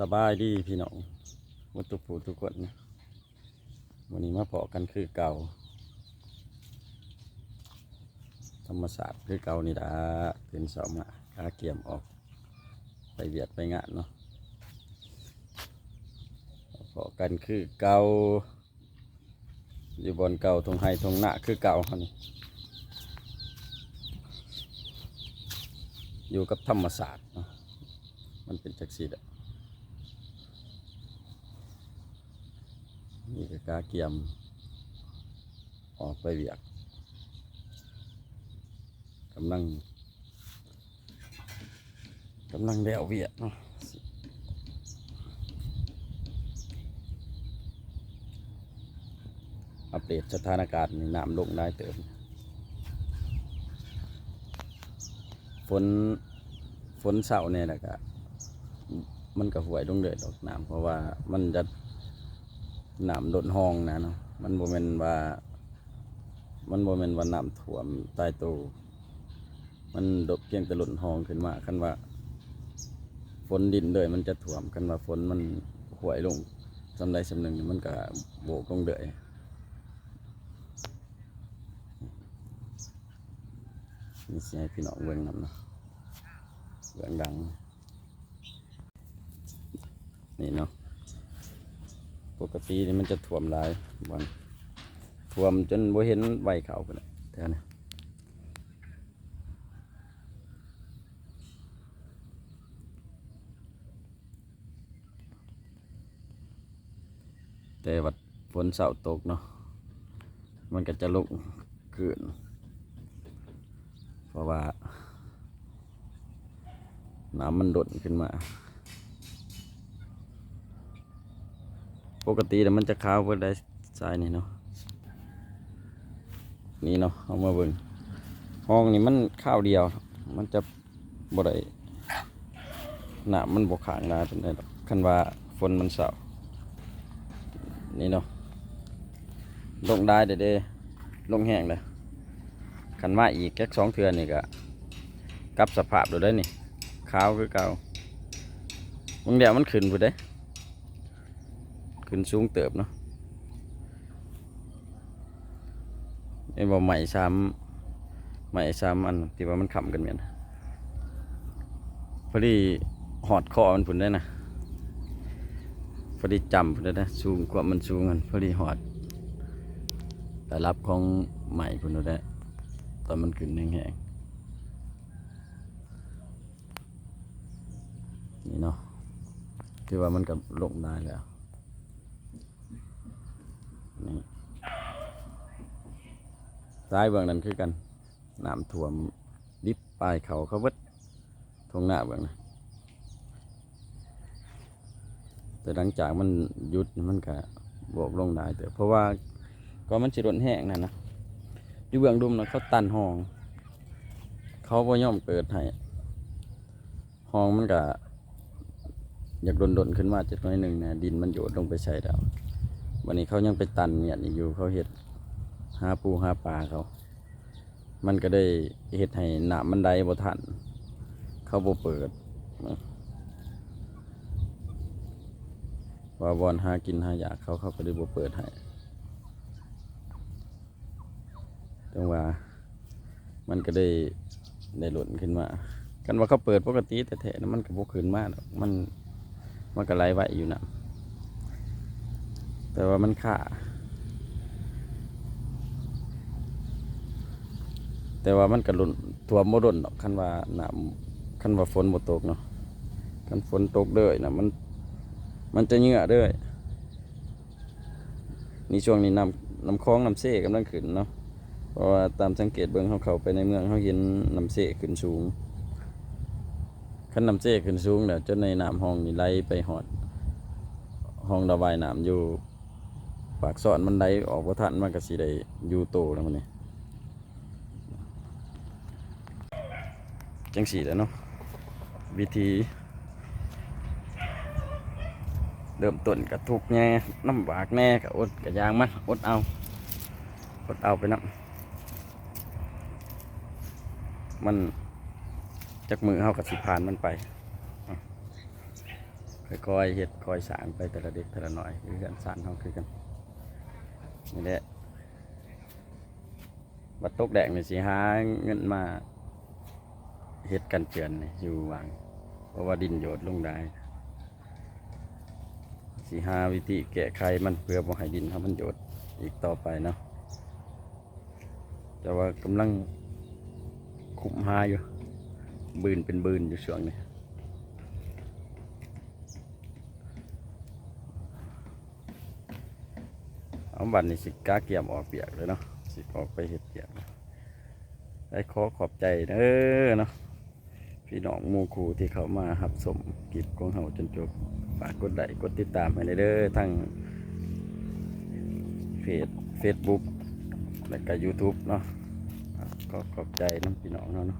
สบายดีพี่น้องวัตถุปูทุกคนนะวันนี้มาเพาะกันคือเก่า ธรรมศาสตร์คือเก่านี่ดาเป็นสองมาคาเกียมออก ไปเวียดไปงานเนาะเพาะกันคือเก่าอยู่บนเก่าทงไฮทงหน้าคือเก่าเขานี่อยู่กับธรรมศาสตร์เนาะมันเป็นจักสีดะ นี่ก็กาเกียม ออกไปเวียกกำลังกำลังเดวเวียกเนาะอัปเดตสถานการณ์น้ำลงได้เติมฝนฝนเสาเนี่ยนะก็มันก็ห่วยลงเลยดอกน้ำเพราะว่ามันจะ น้ำลดห้องนะเนาะมันโมเมนว่า มันโมเมนว่าน้ำท่วมใต้ตู้มันดกเพียงแต่หล่นห้องขึ้นมาคันว่าฝนดินเลยมันจะท่วมคันว่าฝนมันห่วยลงสำใดสำหนึ่งมันก็โบกลงเลยนี่สิให้พี่น้องเบิ่งนำเนาะเบิ่งดัง นี่เนาะ ปกตินี่มันจะท่วมหลายวันท่วมจนบ่เห็นใบเขาไปแล้วแถวนี้แต่วัดฝนเสาตกเนาะ มันก็จะลุกขึ้นเพราะว่า น้ำมันดดขึ้นมา ปกติแต่มันจะขาวเพื่อได้ทรายนี่เนาะนี่เนาะเอามาเบิ่งห้องนี่มันข้าวเดียว มันจะบ่ได้หนามันบกขางนาเป็นได้คันว่าฝนมันเสานี่เนาะลงได้เด้เด้ลงแห้งเลยคันมาอีกแค่สองเทือนนี่ก็กับสภาพดูได้นี่ขาวคือเก่าบางเดียวมันขึ้นไปได้ ขึ้นสูงเติบเนาะไอ้บ่ใหม่ซ้ำใหม่ซ้ำอันที่ว่ามันขำกันเหมือนพอดีหอดคอมันผุนได้นะพอดีจำผุนได้นะสูงกว่ามันสูงกันพอดีหอด แต่รับของใหม่ผุนได้ตอนมันขึ้นแห้งๆนี่เนาะที่ว่ามันกับลงได้แล้ว นี่ซ้ายเบื้องนั้นคือกันน้ำท่วมดิบปลายเขาเขาเบิดทงหน้าเบื้องนะแต่หลังจากมันหยุดมันก็บวกลงได้แต่เพราะว่าก็มันสิรนแห้งนั่นนะอยู่เบื้องดุมนะเขาตันห้อง เขาบ่ยอมเปิดให้ห้องมันก็อยากดนๆขึ้นมาจักหน้อยหนึ่งนะดินมันโยดลงไปใส่แล้ว วันนี้เขายังไปตันเนี่ยนอยู่เขาเห็ดหาปูหาปลาเขา มันก็ได้เห็ดให้หนามันได้บ่ทัน เขาบ่เปิดว่าบอนหากินหาอยากเขาเขาก็ได้บ่เปิดให้จังว่ามันก็ได้ได้หล่นขึ้นมา กันว่าเขาเปิดปกติแต่แท้ๆนะมันก็บ่ขึ้นมากมันมันก็ไหลไหวอยู่นะ แต่ว่ามันขาแต่ว่ามันกระลุนท่วโมดนดอกคันว่าหน้ำคันว่าฝนบ่ตกเนาะคันฝนตกเด้อยนะมันมันจะเหงื่อเด้อยนี่ช่วงนี้น้ำน้ำคลองน้ำเสกำลังขึ้นเนาะเพราะว่าตามสังเกตเบิ่งเขาเขาไปในเมืองเขาเห็นน้ำเสขึ้นสูงคันน้ำเสขึ้นสูงเนี่ยจนในน้ำห้องนี่ไหลไปหอดห้องระบายน้ำอยู่ ปากซอนมันได้ออกว่าทันมันก็สิได้อยู่โตแล้วมันนี่จังสีแล้วเนาะวิธี เริ่มต้นกระทุกแน่น้ำบากแน่กะอดกะยางมันอดเอาอดเอาไปนะมันจากมือเฮากับสิผ่านมันไปค่อยๆเฮ็ดค่อยสางไปแต่ละเด็กแต่ละหน่อยคือกันสางเฮาคือกัน นี่แหละบัดตกแดงนี่สิหาเงินมาเฮ็ดกันเจือนอยู่วังเพราะว่าดินโยดลงได้สิหาวิธีแก้ไขมันเพื่อบ่ให้ดินเฮามันโยดอีกต่อไปเนาะแต่ว่ากำลังคุมหาอยู่บืนเป็นบืนอยู่ช่วงนี้ เอาบัตรนี่สิก้าเกี่ยมออกเปียกเลยเนาะสิออกไปเห็ดเปียกได้ขอขอบใจเด้อเนาะพี่น้องมูคูที่เขามาหับสมกิจของเฮาจนจบฝากกดไลค์กดติดตามให้เลยเด้อทั้งเพจเฟซบุ๊กและก็ยูทูบเนาะขอขอบใจน้องพี่น้องเนาะ